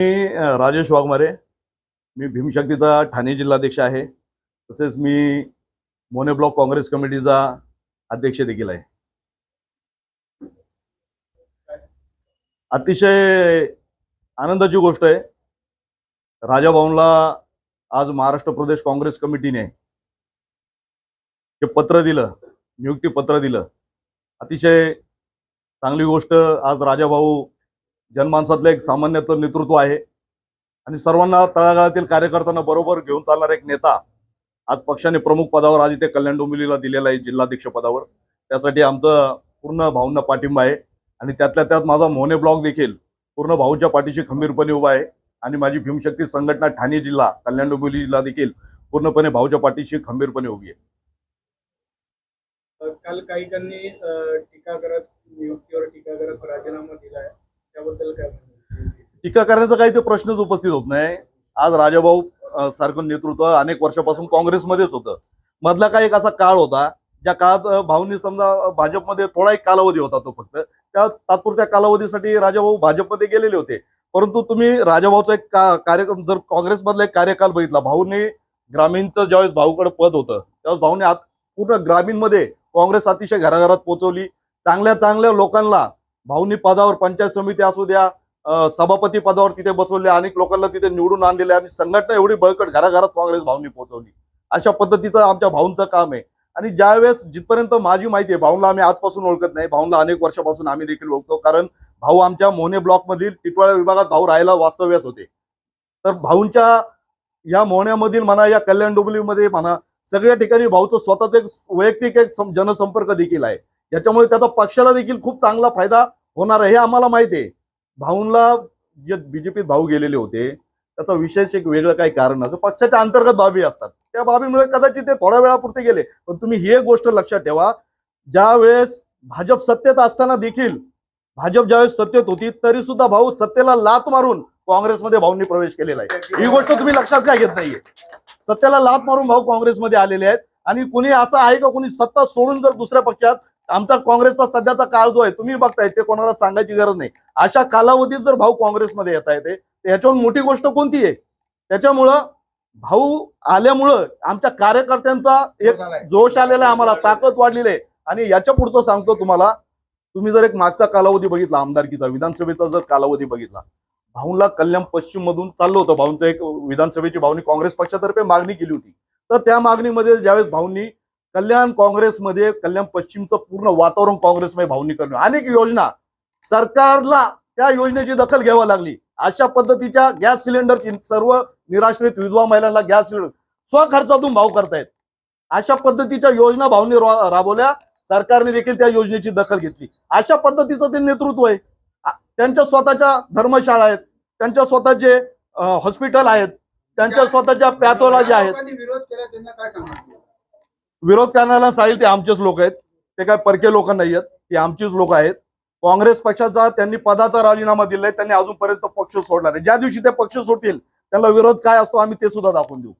मी राजेश वाघमारे. मी भीमशक्तीचा ठाणे जिल्हाध्यक्ष आहे. तसेच मी मोने ब्लॉक काँग्रेस कमिटीचा अध्यक्ष देखील आहे. अतिशय आनंदाची गोष्ट आहे. राजाभाऊंला आज महाराष्ट्र प्रदेश काँग्रेस कमिटीने जे पत्र दिलं नियुक्ती पत्र दिलं अतिशय चांगली गोष्ट आज राजाभाऊ जनमानसातलं एक सामान्यातलं नेतृत्व आहे. आणि सर्वांना तळागाळातील कार्यकर्त्यांना बरोबर घेऊन चालणारा एक नेता आज पक्षाने प्रमुख पदावर आज इथे कल्याण डोंबिवलीला दिलेला आहे जिल्हाध्यक्ष पदावर. त्यासाठी आमचं पूर्ण भाऊंना पाठिंबा आहे. आणि त्यातल्या त्यात माझा मोने ब्लॉक देखील पूर्ण भाऊच्या पाठीशी खंबीरपणे उभा आहे. आणि माझी भीमशक्ती संघटना ठाणे जिल्हा कल्याण डोंबिवली जिल्हा देखील पूर्णपणे भाऊच्या पाठीशी खंबीरपणे उभी आहे. काल काही जणांनी टीका करत नियुक्तीवर टीका करत राजीनामा दिलाय. त्याबद्दल काय टीका करण्याचा काही ते प्रश्नच उपस्थित होत नाही. आज राजाभाऊ सारखं नेतृत्व अनेक वर्षापासून काँग्रेसमध्येच होतं. मधला काही एक असा काळ होता ज्या काळात भाऊंनी समजा भाजपमध्ये थोडा एक कालावधी होता तो फक्त. त्या तात्पुरत्या कालावधीसाठी राजाभाऊ भाजपमध्ये गेलेले होते. परंतु तुम्ही राजाभाऊचा एक का कार्यक्रम जर काँग्रेसमधला एक कार्यकाल बघितला भाऊंनी ग्रामीणचं ज्यावेळेस भाऊकडे पद होतं त्यावेळेस भाऊने आत पूर्ण ग्रामीणमध्ये काँग्रेस अतिशय घराघरात पोहोचवली. चांगल्या चांगल्या लोकांना भाऊनी पदावर पंचायत समिती असू द्या सभापती पदावर तिथे बसवले अनेक लोकांना तिथे निवडून आणलेले आणि संघटना एवढी बळकट घराघरात काँग्रेस भाऊनी पोहोचवली. अशा पद्धतीचं आमच्या भाऊंचं काम आहे. आणि ज्यावेळेस जिथपर्यंत माझी माहिती आहे भाऊंला आम्ही आजपासून ओळखत नाही भाऊंला अनेक वर्षापासून आम्ही देखील ओळखतो कारण भाऊ आमच्या मोहने ब्लॉक मधील विभागात भाऊ राहायला वास्तव्यास होते. तर भाऊंच्या या मोहण्यामधील म्हणा या कल्याण डोंबलीमध्ये म्हणा सगळ्या ठिकाणी भाऊचं स्वतःच एक वैयक्तिक एक जनसंपर्क देखील आहे. याच्यामुळे त्याचा पक्षाला देखील खूप चांगला फायदा होणार आहे हे आम्हाला माहिती आहे. भाऊंला जे बीजेपीत भाऊ गेलेले होते त्याचा विशेष एक वेगळं काही कारण असं पक्षाच्या अंतर्गत बाबी असतात. त्या बाबीमुळे कदाचित ते थोड्या वेळापुरते गेले पण तुम्ही ही एक गोष्ट लक्षात ठेवा. ज्या वेळेस भाजप सत्तेत असताना देखील भाजप ज्यावेळेस सत्तेत होती तरी सुद्धा भाऊ सत्तेला लात मारून काँग्रेसमध्ये भाऊंनी प्रवेश केलेला आहे. ही गोष्ट तुम्ही लक्षात काय घेत नाहीये? सत्तेला लात मारून भाऊ काँग्रेसमध्ये आलेले आहेत. आणि कुणी असं आहे का कुणी सत्ता सोडून जर दुसऱ्या पक्षात आमचा काँग्रेसचा सध्याचा काळ जो आहे तुम्ही बघताय ते कोणाला सांगायची गरज नाही. अशा कालावधीत जर भाऊ काँग्रेसमध्ये येता येते तर याच्याहून मोठी गोष्ट कोणती आहे? त्याच्यामुळं भाऊ आल्यामुळं आमच्या कार्यकर्त्यांचा एक जोश आलेला आहे आम्हाला ताकद वाढलेली आहे. आणि याच्या पुढचं सांगतो तुम्हाला तुम्ही जर एक मागचा कालावधी बघितला आमदारकीचा विधानसभेचा जर कालावधी बघितला भाऊंला कल्याण पश्चिम मधून चाललं होतं भाऊंचं एक विधानसभेची भाऊनी काँग्रेस पक्षातर्फे मागणी केली होती. तर त्या मागणीमध्ये ज्यावेळेस भाऊंनी कल्याण काँग्रेसमध्ये कल्याण पश्चिमचं पूर्ण वातावरण काँग्रेसमध्ये भाऊंनी करणं. अनेक योजना सरकारला त्या योजनेची दखल घ्यावी लागली. अशा पद्धतीच्या गॅस सिलेंडरची सर्व निराश्रित विधवा महिलांना गॅस सिलेंडर स्वखर्चातून भाव करतायत. अशा पद्धतीच्या योजना भाऊंनी रा- राबवल्या. सरकारने देखील त्या योजनेची दखल घेतली. अशा पद्धतीचं ते नेतृत्व आहे. त्यांच्या स्वतःच्या धर्मशाळा आहेत. त्यांच्या स्वतःचे हॉस्पिटल आहेत. त्यांच्या स्वतःच्या पॅथॉलॉजी आहेत. विरोध केला त्यांना काय सांगणार? विरोध करण्याला सांगेल ते आमचेच लोक आहेत. ते काय परके लोक नाही आहेत ते आमचीच लोक आहेत. काँग्रेस पक्षाचा त्यांनी पदाचा राजीनामा दिलाय. त्यांनी अजूनपर्यंत पक्ष सोडला नाही. ज्या दिवशी ते पक्ष सोडतील त्यांना विरोध काय असतो आम्ही ते सुद्धा दाखवून देऊ.